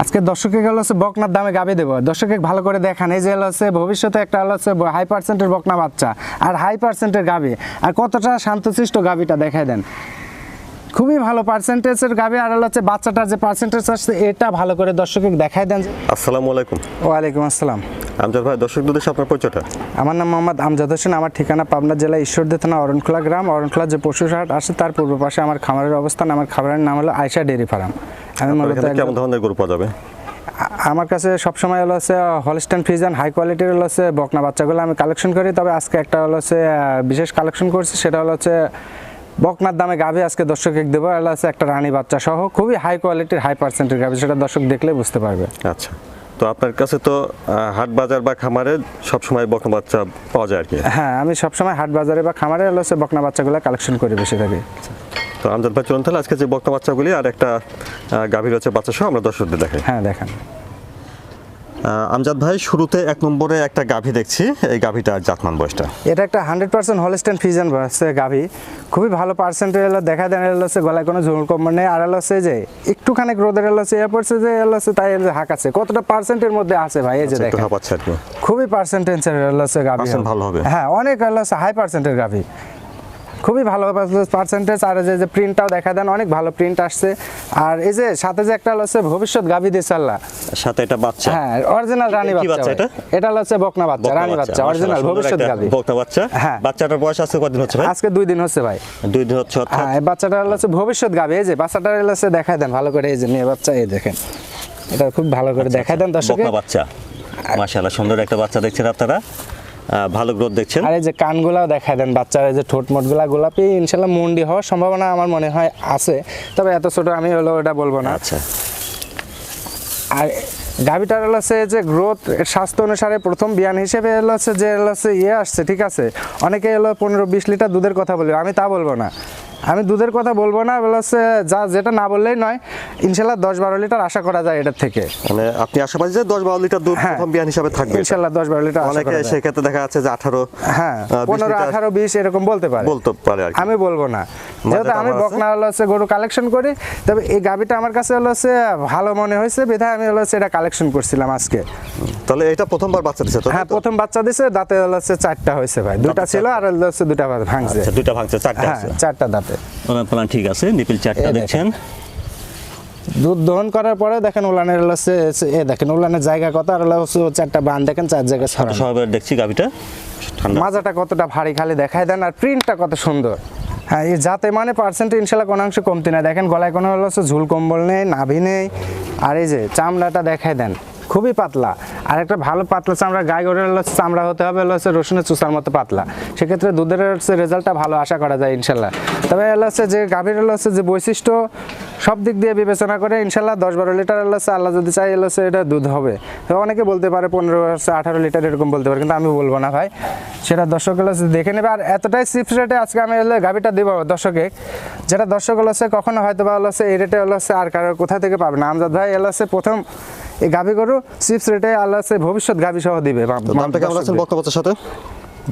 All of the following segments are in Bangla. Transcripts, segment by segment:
আজকে দর্শকে গেল হচ্ছে বকনার দামে গাবি দেবো। দর্শকে ভালো করে দেখান এই যে হলো হচ্ছে ভবিষ্যতে একটা হলো হচ্ছে হাই পার্সেন্টের বকনা বাচ্চা আর হাই পার্সেন্টের গাবি। আর কতটা শান্তশিষ্ট গাবিটা দেখায় দেন। খুবই ভালো পার্সেন্টেজের গাবি আর হলো হচ্ছে বাচ্চাটার যে পার্সেন্টেজ আসছে এটা ভালো করে দর্শকে দেখায় দেন। আসসালামু আলাইকুম। ওয়ালাইকুম আসসালাম। আমজাদ ভাই দর্শক দুদেশে আপনার পরিচয়টা? আমার নাম মোহাম্মদ আমজাদ হোসেন আমার ঠিকানা পাবনা জেলা ঈশ্বরদী থানা অরণখোলা গ্রাম। অরণখোলা যে পশুর হাট আছে তার পূর্ব পাশে আমার খামারের অবস্থান। আমার খামারের নাম হলো আয়সা ডেয়ারি ফার্ম। কেমন ধরনের গরু পাওয়া যাবে? আমার কাছে সবসময় হলো হচ্ছে হলস্টাইন ফ্রিজান হাই কোয়ালিটির হলো হচ্ছে বকনা বাচ্চাগুলো আমি কালেকশন করি। তবে আজকে একটা হলো হচ্ছে বিশেষ কালেকশন করছি সেটা হলো হচ্ছে বকনার দামে গাভি আজকে দর্শক দেবো। হলো হচ্ছে একটা রানী বাচ্চা সহ খুবই হাই কোয়ালিটির হাই পার্সেন্টের গাভি সেটা দর্শক দেখলে বুঝতে পারবে। আচ্ছা। তো আপনার কাছে তো হাট বাজার বা খামারে সবসময় বকনা বাচ্চা পাওয়া যায় আর কি? হ্যাঁ আমি সবসময় হাট বাজারে বা খামারে হলো হচ্ছে বকনা বাচ্চাগুলো কালেকশন করি বেশিরভাগই। তো আমজাদ ভাই চলুন তাহলে আজকে যে বকনা বাচ্চাগুলি আর একটা গাভীর হচ্ছে বাচ্চা সহ আমরা দর্শকদের দেখাই। হ্যাঁ দেখেন। আমজাদ ভাই শুরুতে এক নম্বরে একটা গাভী দেখছি এই গাভীটা জাতমান বয়সটা? এটা একটা হান্ড্রেড পার্সেন্ট হলস্টেন ফিজন গাভি। খুবই ভালো পার্সেন্টেজ এলো দেখা দেন এলো হচ্ছে গলায় কোনো ঝুল কম নেই আর এলো হচ্ছে যে একটুখানি রোদের এলো হচ্ছে এ পড়ছে যে এলো হচ্ছে তাই এলো হাঁক আছে। কতটা পার্সেন্টের মধ্যে আছে ভাই? এই যে আচ্ছা, দেখেন। খুবই পার্সেন্টেজের এলো হচ্ছে গাভি। ভালো হবে। হ্যাঁ অনেক এলো হচ্ছে হাই পার্সেন্টের গাভি। খুবই ভালো পার্সেন্টেজ আর যে যে প্রিন্টটাও দেখা দেন অনেক ভালো প্রিন্ট আসছে। আর এই যে সাথে যে একটা হচ্ছে ভবিষ্যৎ দিয়েছে আল্লাহ সাথে এটা বাচ্চা। হ্যাঁ অরিজিনাল রানী বাচ্চা এটা? এটা হচ্ছে বকনা বাচ্চা রানী বাচ্চা অরিজিনাল ভবিষ্যৎ গাভি। বকনা বাচ্চা। হ্যাঁ। বাচ্চাটার বয়স আছে কদিন হচ্ছে ভাই? আজকে দুই দিন হচ্ছে ভাই। দুই দিন হচ্ছে অর্থাৎ? হ্যাঁ এই বাচ্চাটা হলো হচ্ছে ভবিষ্যৎ গাবে এই যে বাচ্চাটা হলো হচ্ছে দেখায় দেন ভালো করে এই যে মেয়ে বাচ্চা এই দেখেন। এটা খুব ভালো করে দেখায় দেন দর্শকে বকনা বাচ্চা। মাশাআল্লাহ সুন্দর একটা বাচ্চা দেখছেন আপনারা। ভালো গ্রোথ দেখছেন? আর এই যে কানগুলাও দেখায় দেন বাচ্চারা এই যে ঠোঁট মোটগুলা গোলাপি ইনশাল্লাহ মুন্ডি হওয়ার সম্ভাবনা আমার মনে হয় আছে। তবে এত ছোট আমি হলো ওটা বলব না। আচ্ছা। আর গাভিটার হলো হচ্ছে যে গ্রোথ স্বাস্থ্য অনুসারে প্রথম বিয়ান হিসেবে হলো হচ্ছে যে হলো হচ্ছে ইয়ে আসছে ঠিক আছে? অনেকে হলো পনেরো বিশ লিটার দুধের কথা বলবে আমি তা বলব না। আমি দুধের কথা বলব না বলে হচ্ছে যা যেটা না বললেই নয় ইনশাল্লাহ দশ বারো লিটার আশা করা যায় এটার থেকে। মানে আপনি আশাবাদী যে দশ বারো লিটার দুধ হ্যাঁ। প্রথম বিয়ান হিসাবে থাকবে ইনশাল্লাহ দশ বারো লিটার অনেকে সেক্ষেত্রে দেখা যাচ্ছে যে আঠারো হ্যাঁ পনেরো আঠারো বিশ এরকম বলতে পারে। বলতে পারে আমি বলব না। যেহেতু আমি বকনা হলো হচ্ছে গরু কালেকশন করি তবে এই গাভিটা আমার কাছে হলো হচ্ছে ভালো মনে হয়েছে বিধায় আমি হলো হচ্ছে এটা কালেকশন করছিলাম আজকে। তাহলে এটা প্রথমবার বাচ্চা দিচ্ছে তো হ্যাঁ প্রথম বাচ্চা দিছে দাঁতে হচ্ছে চারটা হয়েছে ভাই। দুটা ছিল আর হচ্ছে দুটা ভাঙছে। আচ্ছা দুইটা ভাঙছে চারটা হ্যাঁ আছে। চারটা দাঁতে। ওলান পালান ঠিক আছে নিপিল চারটা দেখেন। দেখছেন। দুধ দহন করার পরে দেখেন উলানের হচ্ছে এ দেখেন উলানের জায়গা কত আর হচ্ছে চারটা বান দেখেন চার জায়গায় ছড়ানো। সবাই দেখছি ঠান্ডা। মাজাটা কতটা ভারী খালি দেখায় দেন আর প্রিন্টটা কত সুন্দর। হ্যাঁ এই যাতে মানে পার্সেন্ট ইনশাল্লাহ কোনো অংশ কমতি না দেখেন গলায় কোনো হলো ঝুল কম্বল নেই নাভি নেই আর এই যে চামড়াটা দেখায় দেন। খুবই পাতলা। আর একটা ভালো পাতলা চামড়া, গায়ে হলো চামড়া হতে হবে হচ্ছে রসুনের চুষার মতো পাতলা। সেক্ষেত্রে দুধের হচ্ছে রেজাল্টটা ভালো আশা করা যায়, ইনশাল্লাহ। তবে হচ্ছে যে গাভীর হচ্ছে যে বৈশিষ্ট্য, সব দিক দিয়ে বিবেচনা করে ইনশাল্লাহ দশ বারো লিটার হচ্ছে আল্লাহ যদি চাই হচ্ছে এটা দুধ হবে। তো অনেকে বলতে পারে পনেরো হচ্ছে আঠারো লিটার এরকম বলতে পারে, কিন্তু আমি বলব না ভাই। সেটা দর্শক হলো দেখে নেবে। আর এতটাই চিপস রেটে আজকে আমি হলো গাভিটা দেবো দর্শকে। যেটা দর্শক হচ্ছে কখনো হয়তো বা হচ্ছে এই রেটে হচ্ছে আর কারোর কোথা থেকে পাবে না। আমজাদ ভাই হচ্ছে প্রথম এই গাভি গরু চিপস রেটে আল্লাহ ভবিষ্যৎ গাভি সহ দিবে। দামটা কেমন আছে বক্তা বাচ্চার সাথে?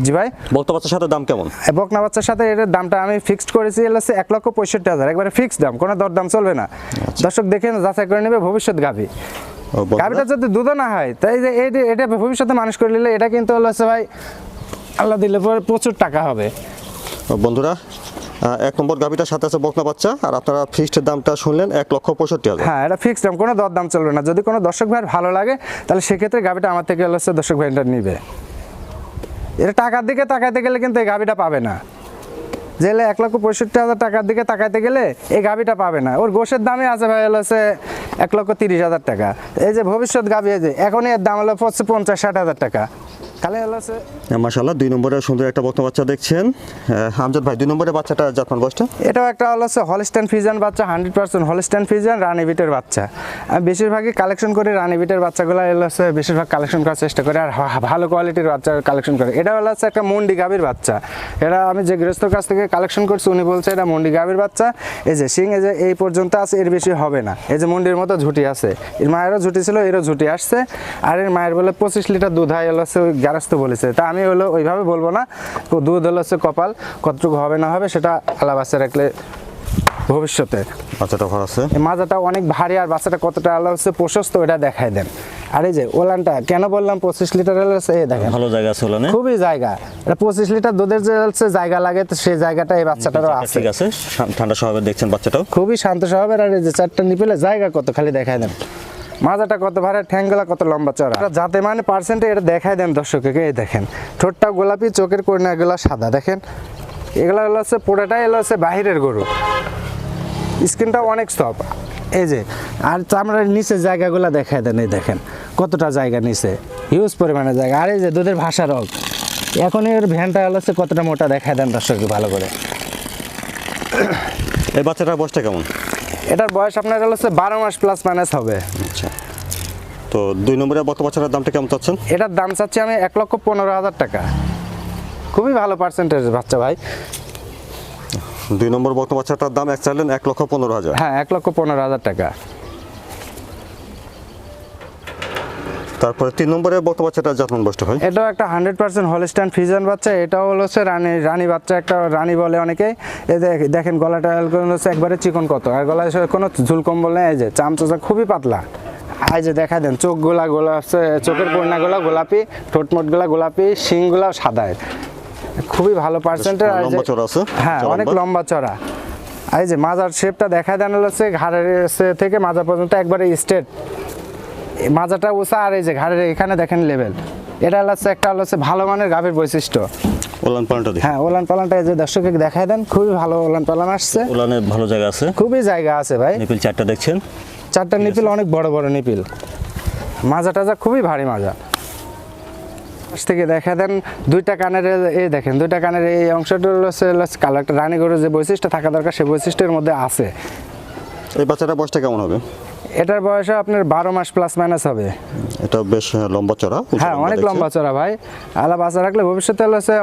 জি ভাই। বক্তা বাচ্চার সাথে দাম কেমন? বকনা বাচ্চার সাথে এর দামটা আমি ফিক্সড করেছি হচ্ছে এক লক্ষ পঁয়ষট্টি হাজার। একবারে ফিক্সড দাম কোনো দরদাম চলবে না। দর্শক দেখে যাচাই করে নেবে ভবিষ্যৎ গাভি। গাভিটা যদি দুধও না হয় তাই যে এটা ভবিষ্যতে মানুষ করে নিলে এটা কিন্তু হচ্ছে ভাই আল্লাহ দিলে পরে প্রচুর টাকা হবে। বন্ধুরা এক নম্বর গাভিটার সাথে আছে বকনা বাচ্চা, আর আপনারা ফিক্সড দামটা শুনলেন এক লক্ষ পঁয়ষট্টি হাজার। হ্যাঁ এটা ফিক্সড দাম, কোনো দরদাম চলবে না। যদি কোনো দর্শক ভাইয়ের ভালো লাগে, তাহলে সেক্ষেত্রে গাভিটা আমার থেকে হচ্ছে দর্শক ভাইটা নিবে। এটা টাকার দিকে তাকাইতে গেলে কিন্তু এই গাভিটা পাবে না। জেলে এক লক্ষ পঁয়ষট্টি হাজার টাকার দিকে তাকাইতে গেলে এই গাভিটা পাবে না। ওর গোশের দামে আছে ভাই হলো হচ্ছে এক লক্ষ তিরিশ হাজার টাকা। এই যে ভবিষ্যৎ গাভি, এই যে এখনই এর দাম হলো পঞ্চাশ ষাট হাজার টাকা। খালি মাসাল্লাহ দুই নম্বরে সুন্দর একটা বকনা বাচ্চা দেখছেন। আমজাদ ভাই দুই নম্বরে বাচ্চাটা জাতমান বয়সটা? এটাও একটা হলো হচ্ছে হলস্টাইন ফিজান বাচ্চা হান্ড্রেড পার্সেন্ট হলস্টাইন ফিজান রানী বিটের বাচ্চা। বেশিরভাগই কালেকশন করে রানী বিটের বাচ্চাগুলো এলো হচ্ছে বেশিরভাগ কালেকশন করার চেষ্টা করে আর ভালো কোয়ালিটির বাচ্চা কালেকশন করে। এটা হলো হচ্ছে একটা মন্ডি গাভীর বাচ্চা। এটা আমি যে গৃহস্থর কাছ থেকে কালেকশন করছি উনি বলছে এটা মন্ডি গাভীর বাচ্চা। এই যে সিং এই যে এই পর্যন্ত আছে এর বেশি হবে না। এই যে মন্ডির মতো ঝুটি আছে। এর মায়েরও ঝুটি ছিল এরও ঝুটি আসছে। আর এর মায়ের বলে পঁচিশ লিটার দুধ হয় এলো হচ্ছে ওই গ্যারাস্ত বলেছে। তা আমি হলো ওইভাবে বলব না। দুধ হলো হচ্ছে কপাল কতটুকু হবে না হবে সেটা আল্লাহ বাচ্চা রাখলে ভবিষ্যতে। বাচ্চাটা ঘর আছে? মাজাটা অনেক ভারী আর বাচ্চাটা কতটা আলো হচ্ছে প্রশস্ত ওটা দেখাই দেন। আর এই যে ওলানটা কেন বললাম পঁচিশ লিটার এই দেখেন। ভালো জায়গা আছে ওলানে? খুবই জায়গা। এটা পঁচিশ লিটার দুধের যে হচ্ছে জায়গা লাগে তো সেই জায়গাটা এই বাচ্চাটারও আছে। ঠিক আছে। ঠান্ডা স্বভাবের দেখছেন বাচ্চাটাও? খুবই শান্ত স্বভাবের আর এই যে চারটা নিপেলে জায়গা কত খালি দেখাই দেন। মাজাটা কত ভারে ঠ্যাংগুলা কত লম্বা চড়া? এটা যাতে মানে পার্সেন্টে এটা দেখাই দেন দর্শককে এই দেখেন। ঠোঁটটা গোলাপি চোখের কোনাগুলো সাদা দেখেন? এগুলো হলো হচ্ছে পুরোটাই হলো হচ্ছে বাহিরের গরু। স্কিনটা অনেক সফট এই যে আর চামড়ার নিচে জায়গাগুলো দেখাই দেন এই দেখেন। কতটা জায়গা নিচে? হিউজ পরিমাণে জায়গা। আর এই যে দুধের ভাষা রোগ। এখন এর ভ্যানটা হলো হচ্ছে কতটা মোটা দেখাই দেন দর্শককে ভালো করে। এই বাচ্চাটার বয়সটা কেমন? এটার বয়স আপনার হচ্ছে বারো মাস প্লাস মাইনাস হবে। আচ্ছা। তো দুই নম্বরে গত বছরের দামটা কেমন চাচ্ছেন? এটার দাম চাচ্ছি আমি এক লক্ষ পনেরো হাজার টাকা। খুবই ভালো পার্সেন্টেজ বাচ্চা ভাই। দুই নম্বর গত বাচ্চাটার দাম এক চাইলেন এক লক্ষ পনেরো হাজার। হ্যাঁ এক লক্ষ পনেরো হাজার টাকা। তারপরে তিন নম্বরে বর্ত বাচ্চাটার যত্ন বয়সটা হয় এটাও একটা হান্ড্রেড পার্সেন্ট হলস্টাইন ফিজান বাচ্চা এটাও হলো হচ্ছে রানী রানী বাচ্চা একটা রানী বলে অনেকে এই যে দেখেন গলাটা হচ্ছে একবারে চিকন কত আর গলায় কোনো ঝুল কম্বল নেই এই যে চামচা খুবই পাতলা। এই যে দেখা দেন চোখগুলা গোলা হচ্ছে চোখের কন্যাগুলা গোলাপি ঠোঁটমোটগুলা গোলাপি শিংগুলা সাদা। খুবই ভালো পার্সেন্টের হ্যাঁ অনেক লম্বা। চড়া। এই যে মাজার শেপটা দেখা দেন হচ্ছে ঘাড়ের থেকে মাজা পর্যন্ত একবারে স্ট্রেট মাজাটা উঁচা আর এই যে ঘাড়ের এখানে দেখেন লেভেল এটা হচ্ছে একটা হচ্ছে ভালো মানের গাভীর বৈশিষ্ট্য। ওলান পালনটা হ্যাঁ ওলান পালানটা এই যে দর্শককে দেখায় দেন খুবই ভালো ওলান পালান আসছে। ওলানে ভালো জায়গা আছে। খুবই জায়গা আছে ভাই। নিপিল চারটা দেখছেন? চারটা নিপিল অনেক বড় বড় নিপিল। মাজা টাজা খুবই ভারী মাজা। পাশ থেকে দেখা দেন দুইটা কানের এই দেখেন দুইটা কানের এই অংশটা হচ্ছে কালো একটা রানী গরুর যে বৈশিষ্ট্য থাকা দরকার সেই বৈশিষ্ট্যের মধ্যে আছে। এই বাচ্চাটার বয়সটা কেমন হবে? এটার বয়স আপনার বারো মাস প্লাস মাইনাস হবে। এটা বেশ লম্বা চড়া হ্যাঁ অনেক লম্বা চড়া ভাই। আলা বাচ্চা রাখলে ভবিষ্যতে হলে হচ্ছে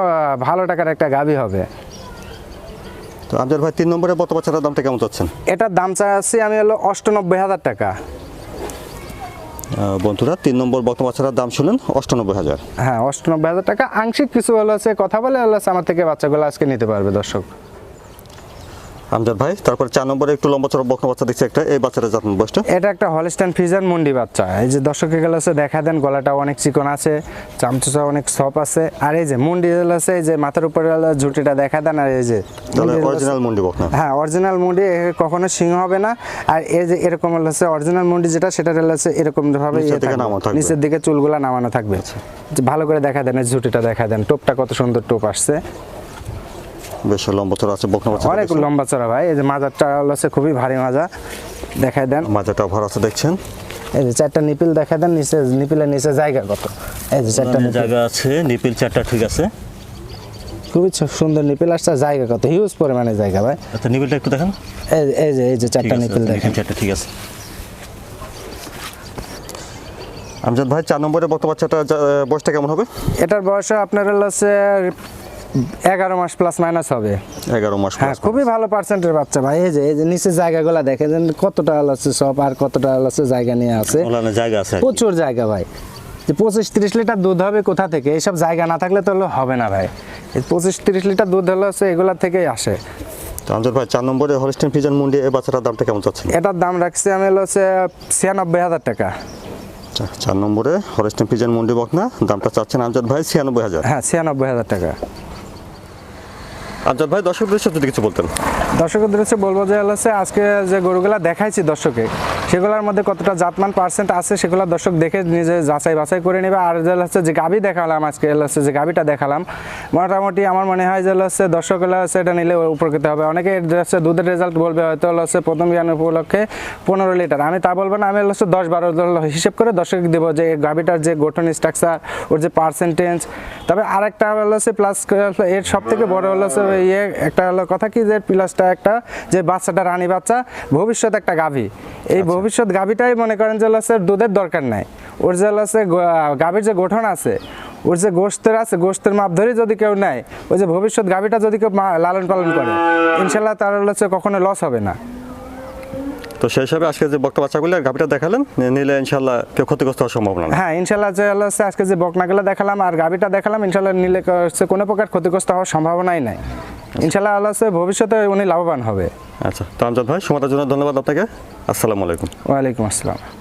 ভালো টাকার একটা গাভী হবে। তো আমজাদ ভাই তিন নম্বরে বর্ত বাচ্চাটার দামটা কেমন চাচ্ছেন? এটার দাম চাচ্ছি আমি হলো অষ্টানব্বই হাজার টাকা। বন্ধুরা তিন নম্বর বর্ত বাচ্চাটার দাম শুনলেন অষ্টানব্বই হাজার। হ্যাঁ অষ্টানব্বই হাজার টাকা। আংশিক কিছু হলো হচ্ছে কথা বলে হলো আমার থেকে বাচ্চাগুলো আজকে নিতে পারবে দর্শক। আমজাদ ভাই তারপর চার নম্বরে একটু লম্বা চড়া বকনা বাচ্চা দেখছি একটা এই বাচ্চাটার যত্ন বয়সটা? এটা একটা হলস্টাইন ফিজার মুন্ডি বাচ্চা। এই যে দর্শকে গেলে হচ্ছে দেখা দেন গলাটা অনেক চিকন আছে চামচুচা অনেক সপ আছে। আর এই যে মুন্ডি হচ্ছে এই যে মাথার উপরে ঝুঁটিটা দেখা দেন আর এই যে অরিজিনাল মুন্ডি বকনা। হ্যাঁ অরিজিনাল মুন্ডি কখনো সিং হবে না। আর এই যে এরকম হলো হচ্ছে অরিজিনাল মুন্ডি যেটা সেটা হচ্ছে এরকম ভাবে নিচের ইয়ে দিকে। নিচের দিকে চুলগুলা নামানো থাকবে। ভালো করে দেখা দেন এই ঝুঁটিটা দেখা দেন। টোপটা কত সুন্দর টোপ আসছে। বেশ লম্বা চড়া আছে বকনা বাচ্চা অনেক লম্বা চড়া ভাই এই যে মাজারটা হচ্ছে খুবই ভারী মাজা। দেখাই দেন। মাজাটা ভর আছে দেখছেন? এই যে চারটা নিপিল দেখা দেন নিচে নিপিলের নিচে জায়গা কত? এই যে চারটা জায়গা আছে নিপিল চারটা ঠিক আছে। খুবই সুন্দর নিপিল আসছে জায়গা কত? হিউজ পরিমাণে জায়গা ভাই। আচ্ছা নিপিলটা একটু দেখেন। এই যে- এই যে চারটা নিপিল দেখেন। চারটা ঠিক আছে। আমজাদ ভাই চার নম্বরে বর্ত বাচ্চাটা বয়সটা কেমন হবে? এটার বয়স আপনার হচ্ছে এগারো মাস প্লাস মাইনাস হবে। এগারো মাস হ্যাঁ খুবই ভালো পার্সেন্টের বাচ্চা ভাই। এই যে এই যে নিচে জায়গাগুলো দেখে যে কতটা হলো হচ্ছে সব আর কতটা হলো হচ্ছে জায়গা নিয়ে আছে। জায়গা আছে প্রচুর জায়গা ভাই। যে পঁচিশ তিরিশ লিটার দুধ হবে কোথা থেকে? এইসব জায়গা না থাকলে তো হবে না ভাই। পঁচিশ তিরিশ লিটার দুধ হলো হচ্ছে এগুলা থেকেই আসে। তো ভাই চার নম্বরে হলিস্টেন ফিজান মুন্ডি এই বাচ্চাটার দামটা কেমন চাচ্ছেন? এটার দাম রাখছি আমি হচ্ছে ছিয়ানব্বই হাজার টাকা। আচ্ছা, চার নম্বরে হলিস্টেন ফিজান মুন্ডি বকনা দামটা চাচ্ছেন আমজাদ ভাই ছিয়ানব্বই হাজার। হ্যাঁ ছিয়ানব্বই হাজার টাকা। আমজাদ ভাই, দর্শকদের সাথে কিছু বলতেন। দর্শকদের বলব যে হচ্ছে আজকে যে গরুগুলা দেখাইছি দর্শকে সেগুলোর মধ্যে কতটা জাতমান পার্সেন্ট আছে সেগুলো দর্শক দেখে নিজে যাচাই বাছাই করে নেবে। আর যে হচ্ছে যে গাবি দেখালাম আজকে হচ্ছে যে গাবিটা দেখালাম, মোটামুটি আমার মনে হয় যে হচ্ছে দর্শক হচ্ছে এটা নিলে উপকৃত হবে। অনেকে হচ্ছে দুধের রেজাল্ট বলবে, হয়তো হচ্ছে প্রথম জ্ঞান উপলক্ষে পনেরো লিটার আমি তা বলব না, আমি হচ্ছে দশ বারো হিসেব করে দর্শক দেবো যে এই গাবিটার যে গঠন স্ট্রাকচার ওর যে পার্সেন্টেজ তবে আরেকটা হলো হচ্ছে প্লাস এর সব থেকে বড় হলো হচ্ছে ইয়ে একটা হলো কথা কি যে প্লাসটা একটা, যে বাচ্চাটা রানী বাচ্চা ভবিষ্যৎ একটা গাভী এই ভবিষ্যৎ গাভীটাই মনে করেন যে হচ্ছে দুধের দরকার নাই। ওর যে হচ্ছে গাভীর যে গঠন আছে ওর যে গোস্তের আছে গোস্তের মাপ ধরে যদি কেউ নেয় ওই যে ভবিষ্যৎ গাভীটা যদি কেউ লালন পালন করে ইনশাল্লাহ তার হচ্ছে কখনো লস হবে না। তো সেই হিসাবে আজকে যে বক্তা বাচ্চাগুলো আর গাভিটা দেখালেন নিলে ইনশাল্লাহ কেউ ক্ষতিগ্রস্ত হওয়ার সম্ভাবনা হ্যাঁ ইনশাল্লাহ যে হচ্ছে আজকে যে বকনাগুলো দেখালাম আর গাভীটা দেখালাম ইনশাল্লাহ নিলে কোনো প্রকার ক্ষতিগ্রস্ত হওয়ার সম্ভাবনাই নাই। ইনশাল্লাহ আল্লাহ ভবিষ্যতে উনি লাভবান হবে। আচ্ছা তো আমজাদ ভাই সময়টার জন্য ধন্যবাদ আপনাকে। আসসালামু আলাইকুম। ওয়ালাইকুম আসসালাম।